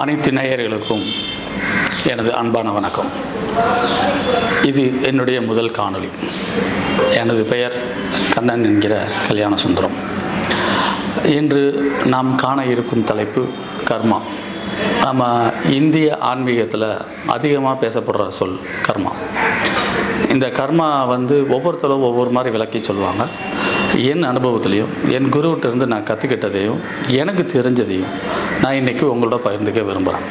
அனைத்து நேயர்களுக்கும் எனது அன்பான வணக்கம். இது என்னுடைய முதல் காணொளி. எனது பெயர் கண்ணன் என்கிற கல்யாண சுந்தரம். இன்று நாம் காண இருக்கும் தலைப்பு கர்மா. நம்ம இந்திய ஆன்மீகத்தில் அதிகமாக பேசப்படுற சொல் கர்மா. இந்த கர்மா வந்து ஒவ்வொருத்தரும் ஒவ்வொரு மாதிரி விளக்கி சொல்லுவாங்க. என் அனுபவத்துலேயும் என் குருவிட்டிருந்து நான் கற்றுக்கிட்டதையும் எனக்கு தெரிஞ்சதையும் நான் இன்றைக்கி உங்களோட பகிர்ந்துக்க விரும்புகிறேன்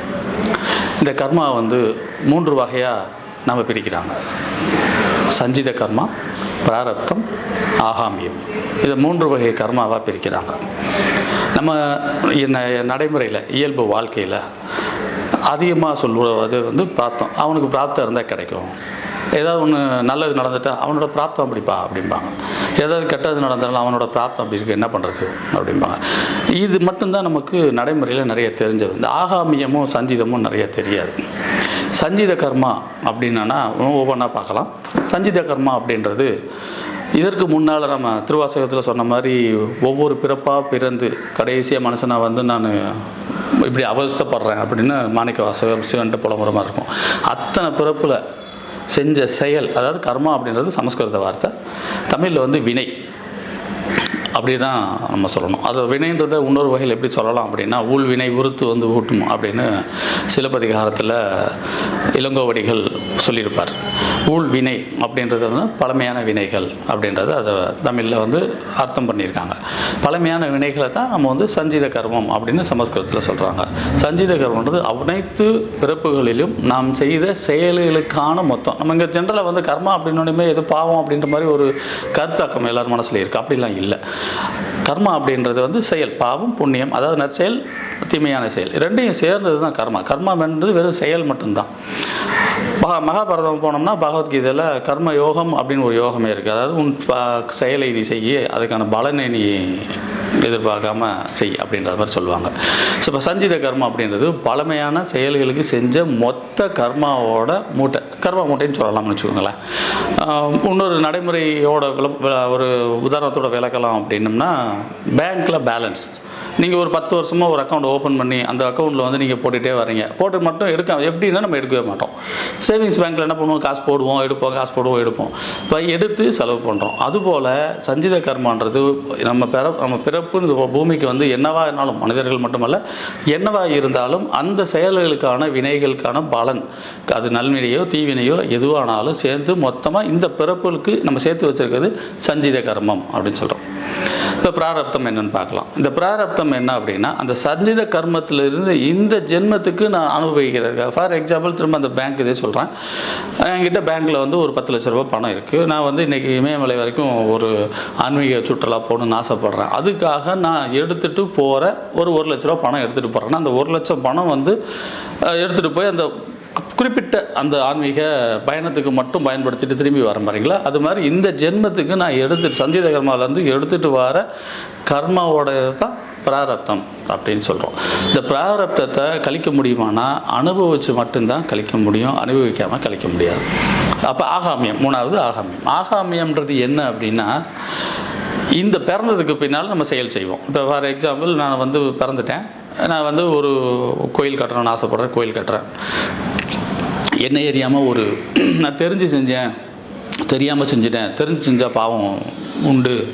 இந்த கர்மா வந்து மூன்று வகையாக நம்ம பிரிக்கிறாங்க. சஞ்சித கர்மா பிராரப்தம் ஆகாமியம். இதை மூன்று வகை கர்மாவாக பிரிக்கிறாங்க. நம்ம என்ன நடைமுறையில் இயல்பு வாழ்க்கையில் அதிகமாக சொல்லுவது வந்து பிராப்தம். அவனுக்கு பிராப்தம் இருந்தால் கிடைக்கும். ஏதாவது ஒன்று நல்லது நடந்துட்டா அவனோட பிராப்தம் அப்படிப்பா அப்படிம்பாங்க. ஏதாவது கெட்டது நடந்தாலும் அவனோட பிராப்தம் அப்படி இருக்கு என்ன பண்ணுறது அப்படிம்பாங்க. இது மட்டும்தான் நமக்கு நடைமுறையில் நிறைய தெரிஞ்சது. இந்த ஆகாமியமும் சஞ்சீதமும் நிறைய தெரியாது. சஞ்சீத கர்மா அப்படின்னா ஒவ்வொன்றா பார்க்கலாம். சஞ்சித கர்மா அப்படின்றது இதற்கு முன்னால் நம்ம திருவாசகத்தில் சொன்ன மாதிரி ஒவ்வொரு பிறப்பாக பிறந்து கடைசியாக மனுஷனாக வந்து நான் இப்படி அவஸ்தப்படுறேன் அப்படின்னு மாணிக்க வாசகர் சிவன்ட்டு புலம்புற மாதிரி இருக்கும். அத்தனை பிறப்பில் செஞ்ச செயல் அதாவது கர்மா அப்படின்றது சமஸ்கிருத வார்த்தை. தமிழில் வந்து வினை. அப்படி தான் நம்ம சொல்லணும். அது வினைன்றதை இன்னொரு வகையில் எப்படி சொல்லலாம் அப்படின்னா ஊழ் வினை உறுத்து வந்து ஊட்டும் அப்படின்னு சிலப்பதிகாரத்தில் இளங்கோவடிகள் சொல்லியிருப்பார். ஊழ் வினை அப்படின்றது வந்து பழமையான வினைகள் அப்படின்றது அதை தமிழில் வந்து அர்த்தம் பண்ணியிருக்காங்க. பழமையான வினைகளை தான் நம்ம வந்து சஞ்சீத கர்மம் அப்படின்னு சமஸ்கிருதத்தில் சொல்கிறாங்க சஞ்சீத கர்மன்றது அனைத்து பிறப்புகளிலும் நாம் செய்த செயல்களுக்கான மொத்தம். நம்ம இங்கே ஜென்ரலாக வந்து கர்மா அப்படின்னோடனே எது பாவம் அப்படின்ற மாதிரி ஒரு கருத்தாக்கம் எல்லார் மனசில் இருக்குது அப்படிலாம் இல்லை. கர்மா அப்படின்றது வந்து செயல் பாவம் புண்ணியம். அதாவது நற்செயல் தீமையான செயல். ரெண்டையும் சேர்ந்தது தான் கர்மா. கர்மா என்றது வெறும் செயல் மட்டும்தான். மகா மகாபாரதம் போனோம்னா பகவத்கீதையில் கர்ம யோகம் அப்படின்னு ஒரு யோகமே இருக்குது அதாவது உன் ப- செயலை நீ செய்ய அதுக்கான பலனை நீ எதிர்பார்க்காம செய் அப்படின்ற மாதிரி சொல்லுவாங்க. ஸோ இப்போ சஞ்சித கர்மா அப்படின்றது பழமையான செயல்களுக்கு செஞ்ச மொத்த கர்மாவோட மூட்டை. கர்மா மூட்டைன்னு சொல்லலாம்னு வச்சுக்கோங்களேன். இன்னொரு நடைமுறையோட ஒரு உதாரணத்தோட விளக்கலாம் அப்படின்னம்னா பேங்க்கில் பேலன்ஸ் நீங்கள் ஒரு பத்து வருஷமாக ஒரு அக்கௌண்ட் ஓப்பன் பண்ணி அந்த அக்கௌண்ட்டில் வந்து நீங்கள் போட்டுகிட்டே வரீங்க போட்டு மட்டும் எடுக்க எப்படின்னா நம்ம எடுக்கவே மாட்டோம். சேவிங்ஸ் பேங்க்கில் என்ன பண்ணுவோம்? காசு போடுவோம் எடுப்போம் காசு போடுவோம் எடுப்போம். இப்போ எடுத்து செலவு பண்ணுறோம் அதுபோல் சஞ்சித கர்மான்றது நம்ம பிற நம்ம பிறப்புன்னு பூமிக்கு வந்து என்னவா இருந்தாலும் மனிதர்கள் மட்டுமல்ல என்னவா இருந்தாலும் அந்த செயல்களுக்கான வினைகளுக்கான பலன் அது நல்வினையோ தீவினையோ எதுவானாலும் சேர்ந்து மொத்தமாக இந்த பிறப்புகளுக்கு நம்ம சேர்த்து வச்சுருக்கிறது சஞ்சித கர்மம் அப்படின்னு சொல்கிறோம் இப்போ பிராரப்தம் என்னன்னு பார்க்கலாம். இந்த பிராரப்தம் என்ன அப்படின்னா அந்த சஞ்சித கர்மத்திலிருந்து இந்த ஜென்மத்துக்கு நான் அனுபவிக்கிறது ஃபார் எக்ஸாம்பிள் திரும்ப அந்த பேங்க் இதே சொல்கிறேன் என்கிட்ட பேங்க்கில் வந்து ஒரு பத்து லட்ச ரூபா பணம் இருக்குது நான் வந்து இன்றைக்கி இமயமலை வரைக்கும் ஒரு ஆன்மீக சுற்றுலா போகணும்னு ஆசைப்பட்றேன். அதுக்காக நான் எடுத்துகிட்டு போகிற ஒரு ஒரு லட்ச ரூபா பணம் எடுத்துகிட்டு போகிறேன்னா அந்த ஒரு லட்சம் பணம் வந்து எடுத்துகிட்டு போய் அந்த குறிப்பிட்ட அந்த ஆன்மீக பயணத்துக்கு மட்டும் பயன்படுத்திட்டு திரும்பி வர மாதிரிங்களா அது மாதிரி இந்த ஜென்மத்துக்கு நான் எடுத்துட்டு சஞ்சீத கர்மாவிலேருந்து எடுத்துகிட்டு வர கர்மாவோட தான் பிராரப்தம் அப்படின்னு சொல்கிறோம் இந்த பிராரப்தத்தை கழிக்க முடியுமானா அனுபவித்து மட்டும்தான் கழிக்க முடியும் அனுபவிக்காமல் கழிக்க முடியாது. அப்போ ஆகாமியம் மூணாவது ஆகாமியம். ஆகாமியம்ன்றது என்ன அப்படின்னா இந்த பிறந்ததுக்கு பின்னால் நம்ம செயல் செய்வோம். இப்போ ஃபார் எக்ஸாம்பிள் நான் வந்து பிறந்துட்டேன். நான் வந்து ஒரு கோயில் கட்டணும்னு ஆசைப்பட்றேன் கோயில் கட்டுறேன். என்ன எரியாமல் ஒரு நான் தெரிஞ்சு செஞ்சேன். தெரியாமல் செஞ்சுட்டேன். தெரிஞ்சு செஞ்சால் பாவம் உண்டு.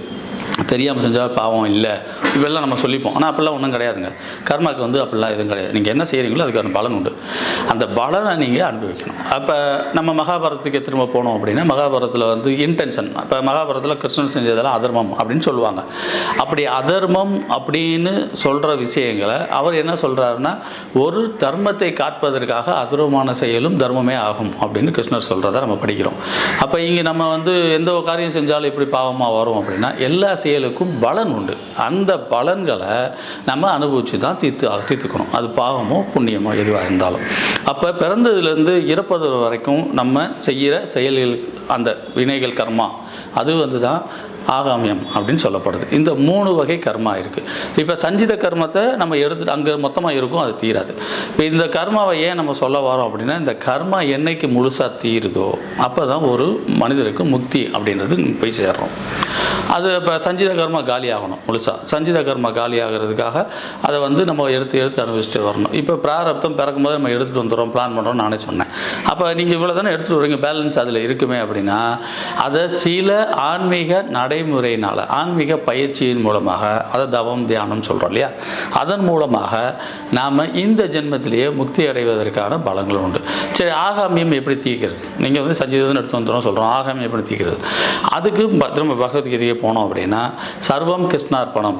தெரியாமல் செஞ்சால் பாவம் இல்லை. இவெல்லாம் நம்ம சொல்லிப்போம். ஆனால் அப்படிலாம் ஒன்றும் கிடையாதுங்க. கர்மாக்கு வந்து அப்படிலாம் எதுவும் கிடையாது. நீங்கள் என்ன செய்கிறீங்களோ அதுக்கான பலன் உண்டு. அந்த பலனை நீங்கள் அனுபவிக்கணும். அப்போ நம்ம மகாபாரதத்துக்கு திரும்ப போனோம் அப்படின்னா மகாபாரதத்தில் வந்து இன்டென்ஷன் இப்போ மகாபாரதத்தில் கிருஷ்ணன் செஞ்சதெல்லாம் அதர்மம் அப்படின்னு சொல்லுவாங்க. அப்படி அதர்மம் அப்படின்னு சொல்கிற விஷயங்களை அவர் என்ன சொல்கிறாருன்னா ஒரு தர்மத்தை காட்பதற்காக அதர்மமான செயலும் தர்மமே ஆகும் அப்படின்னு கிருஷ்ணர் சொல்கிறத நம்ம படிக்கிறோம். அப்போ இங்கே நம்ம வந்து எந்த காரியம் செஞ்சாலும் எப்படி பாவமாக வரும் அப்படின்னா எல்லா செயலுக்கும் பலன் உண்டு. அந்த பலன்களை நம்ம அனுபவித்து தான் தீர்த்து தீர்த்துக்கணும். அது பாவமோ புண்ணியமோ எதுவாக இருந்தாலும். அப்போ பிறந்ததுலேருந்து இறப்பது வரைக்கும் நம்ம செய்கிற செயல்கள் அந்த வினைகள் கர்மா அது வந்து தான் ஆகாமியம் அப்படின்னு சொல்லப்படுது. இந்த மூணு வகை கர்மா இருக்குது இப்போ சஞ்சித கர்மத்தை நம்ம எடுத்து அங்கே மொத்தமாக இருக்கும் அது தீராது. இப்போ இந்த கர்மாவை ஏன் நம்ம சொல்ல வரோம் அப்படின்னா இந்த கர்மா என்னைக்கு முழுசாக தீருதோ அப்போ தான் ஒரு மனிதருக்கு முக்தி அப்படின்றது போய் சேர்றோம். அது இப்போ சஞ்சித கர்மா காலி ஆகணும் முழுசாக சஞ்சித கர்மா காலி ஆகிறதுக்காக அதை வந்து நம்ம எடுத்து எடுத்து அனுபவிச்சுட்டு வரணும். இப்போ பிராரப்தம் பிறக்கும்போது நம்ம எடுத்துகிட்டு வந்துடுறோம் பிளான் பண்ணுறோம் நானே சொன்னேன். அப்போ நீங்கள் இவ்வளோ தானே எடுத்துகிட்டு வரீங்க பேலன்ஸ் அதில் இருக்குமே அப்படின்னா அதை சில ஆன்மீக நடைமுறையினால் ஆன்மீக பயிற்சியின் மூலமாக அதை தவம் தியானம் சொல்கிறோம் இல்லையா? அதன் மூலமாக நாம் இந்த ஜென்மத்திலேயே முக்தி அடைவதற்கான பலங்கள் உண்டு. சரி ஆகாமியம் எப்படி தீக்கிறது? நீங்கள் வந்து சஞ்சீதம் எடுத்து வந்துடும் சொல்கிறோம் ஆகாமியம் எப்படி தீர்க்கிறது அதுக்கு திரும்ப பகவத்கீதையை போனோம் அப்படின்னா சர்வம் கிருஷ்ணார்ப்பணம்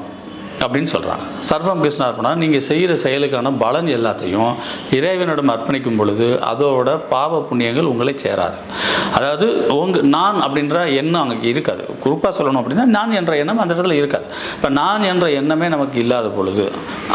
அப்படின்னு சொல்கிறாங்க சர்வம் கிருஷ்ணார்ப்பணம் நீங்கள் செய்கிற செயலுக்கான பலன் எல்லாத்தையும் இறைவனிடம் அர்ப்பணிக்கும் பொழுது அதோட பாவ புண்ணியங்கள் உங்களை சேராது. அதாவது உங்க நான் அப்படின்ற எண்ணம் அங்கே இருக்காது. குறிப்பாக சொல்லணும் அப்படின்னா நான் என்ற எண்ணம் அந்த இடத்துல இருக்காது. இப்போ நான் என்ற எண்ணமே நமக்கு இல்லாத பொழுது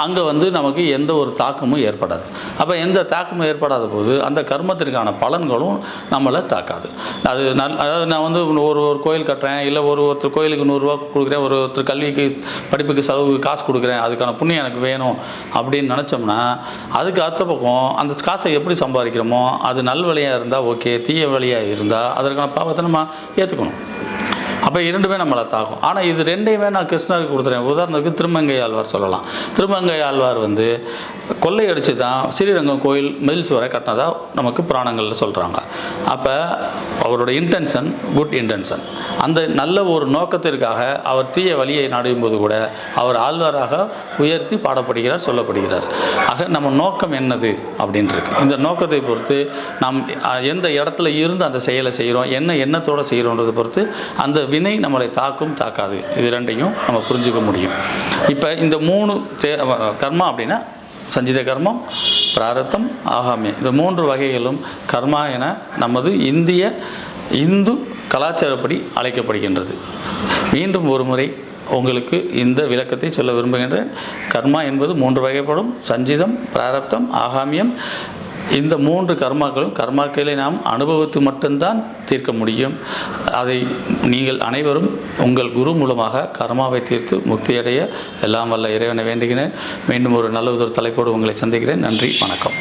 அங்கே வந்து நமக்கு எந்த ஒரு தாக்கமும் ஏற்படாது. அப்போ எந்த தாக்கமும் ஏற்படாத போது அந்த கர்மத்திற்கான பலன்களும் நம்மளை தாக்காது. அது நல் அதாவது நான் வந்து ஒரு ஒரு கோயில் கட்டுறேன் இல்லை ஒரு ஒருத்தர் கோயிலுக்கு நூறுரூவா கொடுக்குறேன் ஒரு ஒருத்தர் கல்விக்கு படிப்புக்கு செலவு காசு கொடுக்குறேன் அதுக்கான புண்ணியம் எனக்கு வேணும் அப்படின்னு நினச்சோம்னா அதுக்கு அடுத்த பக்கம் அந்த காசை எப்படி சம்பாதிக்கிறோமோ அது நல் வழியாக இருந்தால் ஓகே தீய வழியாக இருந்தால் அதற்கான பாவத்தை நம்ம ஏற்றுக்கணும் அப்போ இரண்டுமே நம்மளை தாக்கும். ஆனால் இது ரெண்டையுமே நான் கிருஷ்ணருக்கு கொடுத்துறேன். உதாரணத்துக்கு திருமங்கை ஆழ்வார் சொல்லலாம். திருமங்கை ஆழ்வார் வந்து கொள்ளையடிச்சு தான் ஸ்ரீரங்கம் கோயில் மதில் சுவரை கட்டினதாக நமக்கு புராணங்களில் சொல்கிறாங்க அப்போ அவரோட இன்டென்ஷன் குட் இன்டென்ஷன் அந்த நல்ல ஒரு நோக்கத்திற்காக அவர் தீய வழியை நாடும் போது கூட அவர் ஆழ்வாராக உயர்த்தி பாடப்படுகிறார் சொல்லப்படுகிறார். ஆக நம்ம நோக்கம் என்னது அப்படின்றது இந்த நோக்கத்தை பொறுத்து நாம் எந்த இடத்துல இருந்து அந்த செயலை செய்கிறோம் என்ன எண்ணத்தோடு செய்கிறோன்றதை பொறுத்து அந்த வினை நம்மளை தாக்கும் தாக்காது. இது ரெண்டையும் நம்ம புரிஞ்சுக்க முடியும். இப்போ இந்த மூணு தே- கர்மா அப்படின்னா சஞ்சித கர்மம் பிராரத்தம் ஆகாமியம் இந்த மூன்று வகைகளும் கர்மா என நமது இந்திய இந்து கலாச்சாரப்படி அழைக்கப்படுகின்றது. மீண்டும் ஒரு முறை உங்களுக்கு இந்த விளக்கத்தை சொல்ல விரும்புகின்றேன். கர்மா என்பது மூன்று வகைப்படும். சஞ்சிதம் பிராரப்தம் ஆகாமியம் இந்த மூன்று கர்மாக்களும் கர்மாக்களை நாம் அனுபவித்து மட்டும்தான் தீர்க்க முடியும். அதை நீங்கள் அனைவரும் உங்கள் குரு மூலமாக கர்மாவை தீர்த்து முக்தியடைய எல்லாம் வல்ல இறைவனை வேண்டுகிறேன். மீண்டும் ஒரு நல்ல ஒரு தலைப்போடு உங்களை சந்திக்கிறேன். நன்றி வணக்கம்.